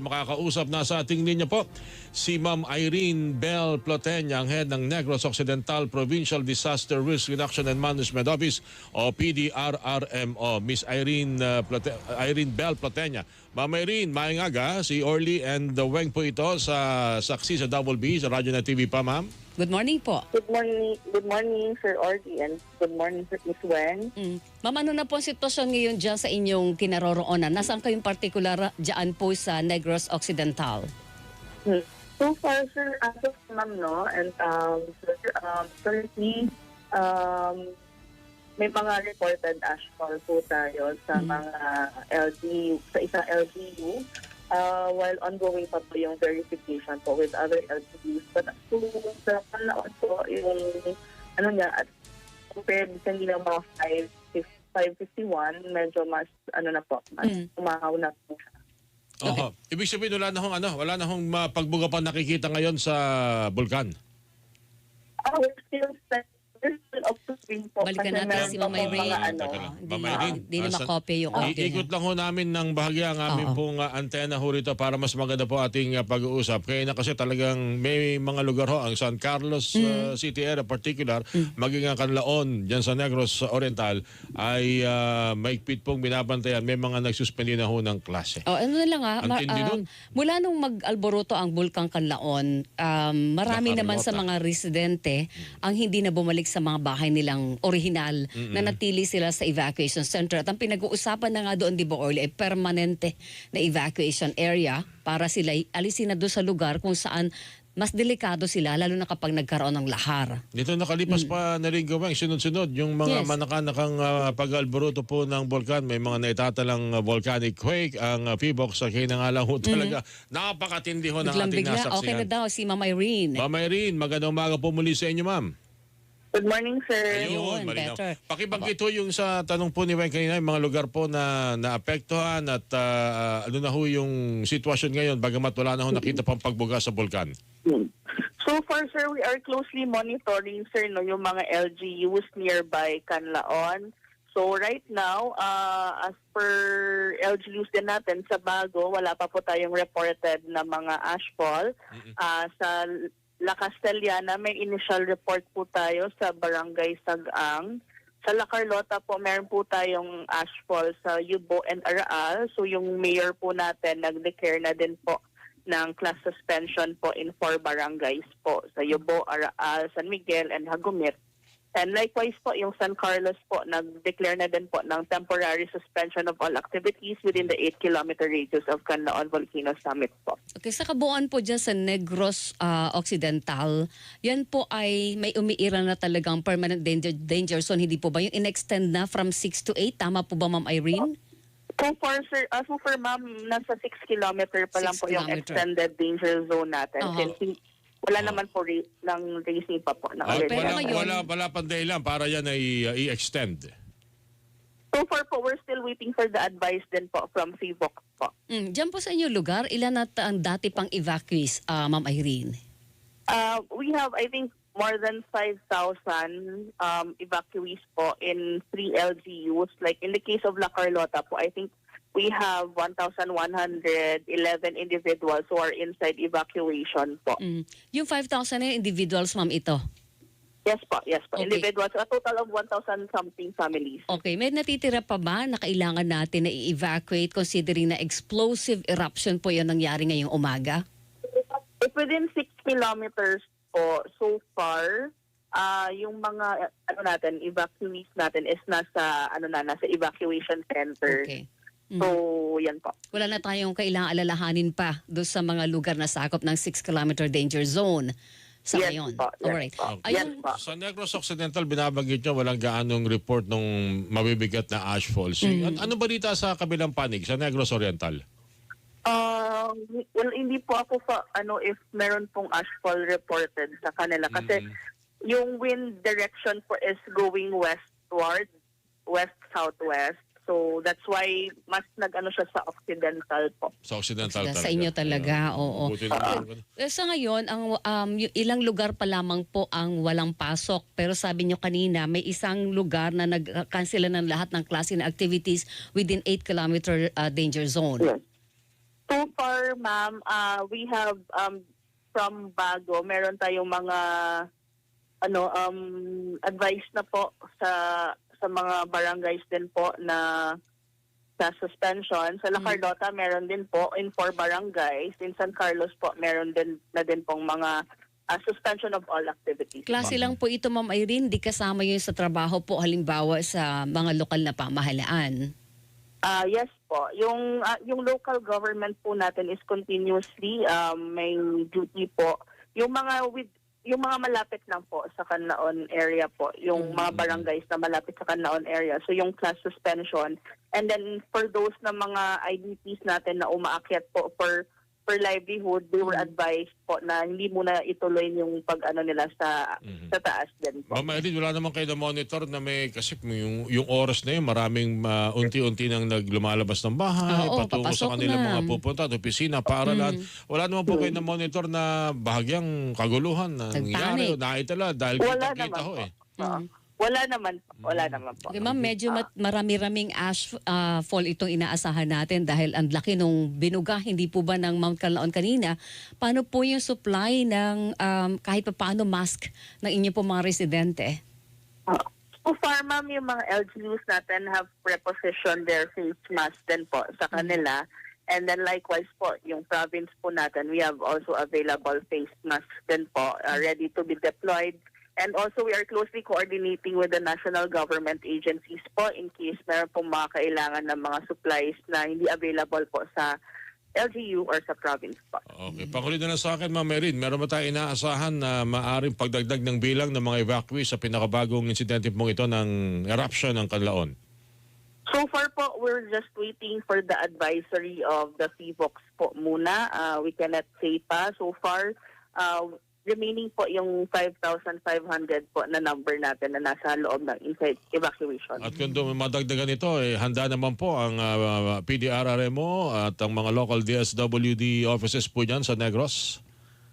Makakausap na sa ating linya po si Ma'am Irene Bell Plotenya, ang head ng Negros Occidental Provincial Disaster Risk Reduction and Management Office o PDRRMO. Miss Irene, uh, Irene Bell Plotenya. Ma'am Irene, maayong aga. Si Orly and the Weng po ito sa saksi sa Double B, sa Radyo na TV pa, ma'am. Good morning po. Good morning, good morning, Sir Orgy, and good morning, Sir Miss Wen. Mm. Ma'am, ano na po ang sitwasyon ngayon dyan sa inyong kinaroroonan? Nasaan kayong partikular dyan po sa Negros Occidental? Hmm. So far, Sir, as of ma'am, no, and um, sir, um, currently, um, may mga reported ashfall po tayo sa Mhm. mga LGU, sa isang LGU, uh, while ongoing pa po yung verification po with other LGUs. But so, sa panahon po, yung, ano niya, at compared sa mga mga 5, 551, medyo mas, ano na po, mas Mm. umahaw na po siya. Oho. Ibig sabihin, wala na hong, ano, wala na hong uh, pagbuga pa nakikita ngayon sa bulkan. Ah, we're still set. We're still upstream po. Balikan Kasi natin meron si pa Ma'am pong mga ano. Teka lang. Hindi na, hindi na asa- makopya yung audio Iikot lang ho namin ng bahagya ang aming Oo. pong uh, antena ho rito para mas maganda po ating uh, pag-uusap. Kaya na kasi talagang may mga lugar ho, ang San Carlos Mm. uh, City area particular, maging ang Canlaon, dyan sa Negros Oriental, ay uh, maigpit pong binabantayan. May mga nagsuspendi na ho ng klase. Oh, ano na lang ah, Ang ma- tindi ah, nun. mula nung mag-alboroto ang Bulkang Kanlaon, um, marami Na naman sa mga residente ang hindi na bumalik sa mga bahay nilang orihinal na natili sila sa evacuation center. At ang pinag-uusapan na nga doon, di ba, Orly, ay permanente na evacuation area para sila alisin na doon sa lugar kung saan mas delikado sila, lalo na kapag nagkaroon ng lahar. Dito nakalipas pa na rin gawin, sunod-sunod, yung mga Yes. manakanakang uh, pag-alboruto po ng volcan, may mga naitatalang uh, volcanic quake, ang uh, PBOX sa kinangalan ho talaga. Napakatindi ho ng ating bigla, nasaksihan. okay na daw si Ma'am Irene. Ma'am Irene, magandang umaga po muli sa inyo, ma'am. Good morning, sir. Ayun, malinaw. better. Pakibanggit ho yung sa tanong po ni Wayne kanina, yung mga lugar po na naapektuhan at uh, ano na ho yung sitwasyon ngayon, bagamat wala na ho nakita pang pagbuga sa bulkan. So far, sir, we are closely monitoring, sir, no, yung mga LGUs nearby Canlaon. So right now, uh, as per LGUs din natin sa Bago, wala pa po tayong reported na mga ashfall. Ah, sa La Castellana, may initial report po tayo sa Barangay Sagang. Sa La Carlota po, meron po tayong ashfall sa Yubo and Araal. So yung mayor po natin nag-declare na din po ng class suspension po in four barangays po sa Yubo, Araal, San Miguel, and Hagumit. And likewise po, yung San Carlos po, nag-declare na din po ng temporary suspension of all activities within the 8-kilometer radius of Canlaon Volcano Summit po. Okay, sa kabuuan po dyan sa Negros ah, Occidental, yan po ay may umiira na talagang permanent danger, danger zone. Hindi po ba yung in-extend na from 6 to 8? Tama po ba, Ma'am Irene? So far, sir, uh, so far, ma'am, nasa 6 kilometer pa lang po yung kilometer. extended danger zone natin. Aha. Since wala naman po ra- ng racing pa po. Na At pero wala, ngayon- wala, wala pang dahilan para yan ay uh, i-extend. So far po, we're still waiting for the advice din po from CVOC po. Mm, dyan po sa inyo lugar, ilan na ang dati pang evacuees, ah, Ma'am Irene? Uh, we have, I think, more than 5,000 um, evacuees po in three LGUs. Like in the case of La Carlota po, I think we have 1,111 individuals who are inside evacuation po. Mm. Yung 5,000 na yung individuals, Ma'am, ito. Yes po, yes po. Okay. Individuals, a total of 1,000 something families. Okay, may natitira pa ba na kailangan natin na i-evacuate considering na explosive eruption po yung nangyari ngayong umaga? If within 6 kilometers po, so far, ah yung mga ano natin, evacuees natin is nasa ano na nasa evacuation center. Okay. So, yan po. Wala na tayong kailangang alalahanin pa doon sa mga lugar na sakop ng 6-kilometer danger zone sa Yes ngayon. po, yes Alright. po. Ayun, Yes po. Sa Negros Occidental, binabanggit nyo, walang gaanong report nung mabibigat na ash falls. Mm. An- ano balita sa kabilang panig, sa Negros Oriental? Um, well, hindi po ako pa, ano, if meron pong ashfall reported sa kanila. Kasi Mm. yung wind direction po is going westward, west-southwest. So, that's why mas nag-ano siya sa occidental po. Sa Occidental Sa talaga. inyo talaga, oo. Buti naman. Eh, Sa ngayon, ang um, ilang lugar pa lamang po ang walang pasok. Pero sabi nyo kanina, may isang lugar na nag-cancel ng lahat ng klase ng activities within 8-kilometer uh, danger zone. Yes. So far, ma'am, uh, we have um, from Bago, meron tayong mga ano um advice na po sa sa mga barangays din po na sa suspension. Sa La Mm. Carlota, meron din po in four barangays. In San Carlos po, meron din na din pong mga uh, suspension of all activities. Klase lang po ito, Ma'am Irene, di kasama yun sa trabaho po, halimbawa sa mga lokal na pamahalaan. Ah, yes po. Yung ah, yung local government po natin is continuously um, may duty po. Yung mga with yung mga malapit lang po sa Canlaon area po, yung mga barangays na malapit sa Canlaon area. So yung class suspension. And then for those na mga IDPs natin na umaakyat po for for livelihood, they were advised po na hindi muna ituloy yung pag-ano nila sa sa taas din po. Ma'am Irene, wala naman kayo na monitor na may kasi yung, yung oras na yun, maraming uh, unti-unti nang naglumalabas ng bahay, Oo, patungo sa papasok kanilang na. mga pupunta, at opisina, paaralan. Wala naman po kayo na monitor na bahagyang kaguluhan na nangyari o Nagpanik. naitala dahil Wala kita-kita naman ho po. eh. Oo. Wala naman po. Wala naman po. Okay, ma'am, medyo mat- marami-raming ash ah, fall itong inaasahan natin dahil ang laki nung binuga, hindi po ba ng Mount Canlaon kanina? Paano po yung supply ng um, kahit pa paano mask ng inyo po mga residente? Uh, So far, ma'am, yung mga LGUs natin have prepositioned their face mask din po sa kanila. And then likewise po, yung province po natin, we have also available face masks din po, uh, ready to be deployed. And also, we are closely coordinating with the national government agencies po in case meron pong mga kailangan ng mga supplies na hindi available po sa LGU or sa province po. Okay, panghuli na sa akin, Ma'am Erin, meron ba tayo inaasahan na maaring pagdagdag ng bilang ng mga evacuees sa pinakabagong insidente pong ito ng eruption ng Canlaon? So far po, we're just waiting for the advisory of the FIVOX po muna. Uh, we cannot say pa. So far, uh, remaining po yung 5,500 po na number natin na nasa loob ng inside evacuation. At kung dum- madagdagan ito, eh, handa naman po ang ah, PDRRMO at ang mga local DSWD offices po dyan sa Negros.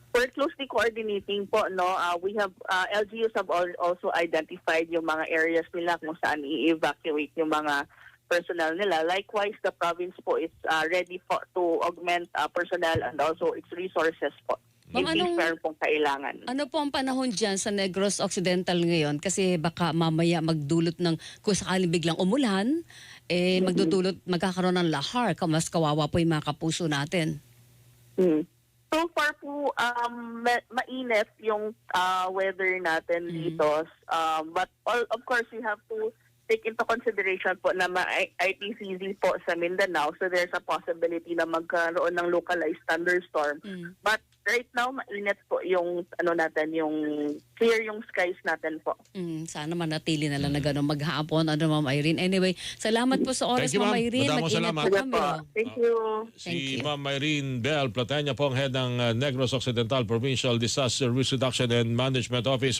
We're closely coordinating po, no? Uh, we have, uh, LGUs have al- also identified yung mga areas nila kung saan i-evacuate yung mga personnel nila. Likewise, the province po is uh, ready po to augment uh, personnel and also its resources po. Ma'am, anong- pong kailangan. Ano po ang panahon dyan sa Negros Occidental ngayon? Kasi baka mamaya magdulot ng, kung sakaling biglang umulan, eh magdudulot, magkakaroon ng lahar. Mas kawawa po yung mga kapuso natin. Mm. So far po, um, ma- mainit yung uh, weather natin dito. Um, but all, of course, we have to take into consideration po na ma-ITCZ po sa Mindanao. So there's a possibility na magkaroon ng localized thunderstorm. Mm. But right now, mainit po yung ano natin, yung clear yung skies natin po. Mm, sana manatili na lang na gano'n maghapon. Ano, Ma'am Irene? Anyway, salamat po sa oras, Thank you, Ma'am ma'am. Irene. Mag-ingat salamat. po kami. Thank you. Thank Si you. Ma'am Irene Bell Platenya po ang head ng uh, Negros Occidental Provincial Disaster Risk Reduction and Management Office.